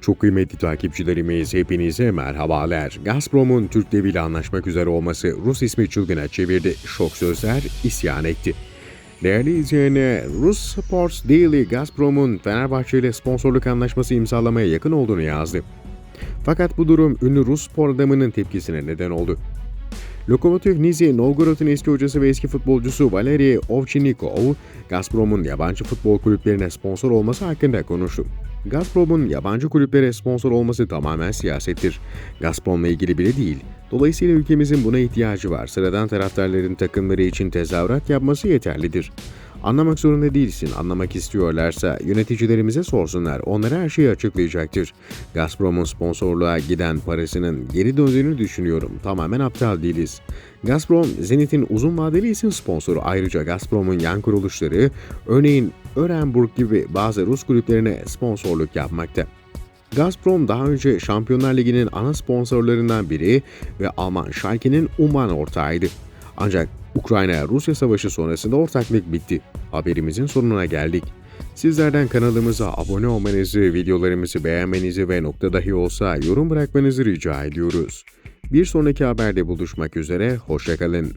Çok kıymetli takipçilerimiz hepinize merhabalar. Gazprom'un Türk Devi ile anlaşmak üzere olması Rus ismi çılgına çevirdi. Şok sözler isyan etti. Değerli izleyenler, Rus Sports Daily Gazprom'un Fenerbahçe ile sponsorluk anlaşması imzalamaya yakın olduğunu yazdı. Fakat bu durum ünlü Rus spor adamının tepkisine neden oldu. Lokomotiv Nizi Novgorod'un eski hocası ve eski futbolcusu Valeri Ovchinnikov, Gazprom'un yabancı futbol kulüplerine sponsor olması hakkında konuştu. Gazprom'un yabancı kulüplere sponsor olması tamamen siyasettir. Gazprom'la ilgili bile değil. Dolayısıyla ülkemizin buna ihtiyacı var. Sıradan taraftarların takımları için tezahürat yapması yeterlidir. Anlamak zorunda değilsin. Anlamak istiyorlarsa yöneticilerimize sorsunlar. Onlara her şeyi açıklayacaktır. Gazprom'un sponsorluğa giden parasının geri döndüğünü düşünüyorum. Tamamen aptal değiliz. Gazprom, Zenit'in uzun vadeli isim sponsoru. Ayrıca Gazprom'un yan kuruluşları, örneğin Örenburg gibi bazı Rus kulüplerine sponsorluk yapmakta. Gazprom daha önce Şampiyonlar Ligi'nin ana sponsorlarından biri ve Alman Schalke'nin umman ortağıydı. Ancak Ukrayna-Rusya savaşı sonrasında ortaklık bitti. Haberimizin sonuna geldik. Sizlerden kanalımıza abone olmanızı, videolarımızı beğenmenizi ve nokta dahi olsa yorum bırakmanızı rica ediyoruz. Bir sonraki haberde buluşmak üzere, hoşçakalın.